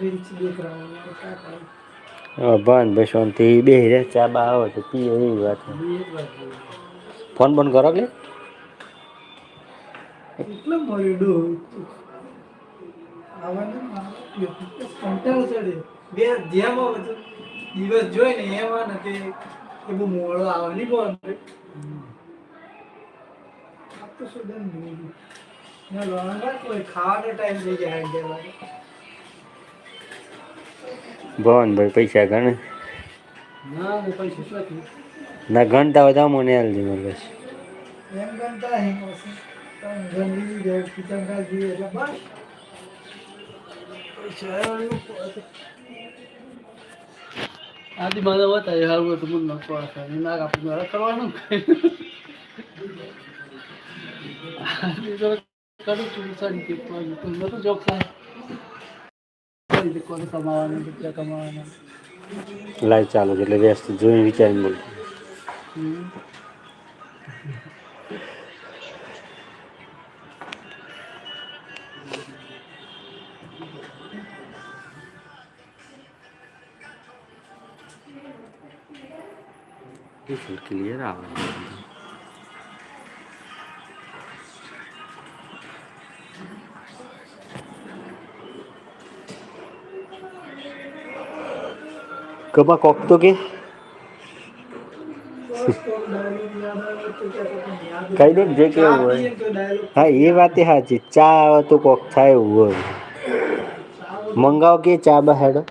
Reels देख रहा हूँ यार क्या करूँ હવે બંધ ભાઈ શાંતિ બે રે ચા બા આવે તો પીએ એવી વાત છે. अभी एक बार बोलो। ફોન બંધ કરો કે કેટલો મળ્યો આવવાનું કંટાળો ચડે બે જેમાં બધું દિવસ જોઈ ને એમાં ને તે એ બહુ મોડો આવે નહીં બોલ તો સુધન ના લોંગા કોઈ ખાવાનો ટાઈમ થઈ જાય અગિયાર વાગે બંધ ભાઈ પૈસા ગણે ના ને ના ગણતા હોય તો મને હાલ દે મારે બસ. એમ ગમતા હે પછી તમે ગંદી જાય કિચન કા જોઈએ એટલે બસ. આદિ મારા બતાવે હારું હતું મને નખો હશે એના આપણે કરવાનું કરું છું સારી બધું જોક થાય કઈ રીતે કોને કમાવાનું રૂપિયા કમાવાના લાઈવ ચાલુ છે એટલે વ્યસ્ત જોઈને વિચારીને બોલ હમ. ક્લિયર આવે કબા કોક તો કે કઈ દે જે કેવું હોય હા એ વાત સાચી ચા આવે તો કોક થાય એવું હોય મંગાવ કે ચા બા હેડો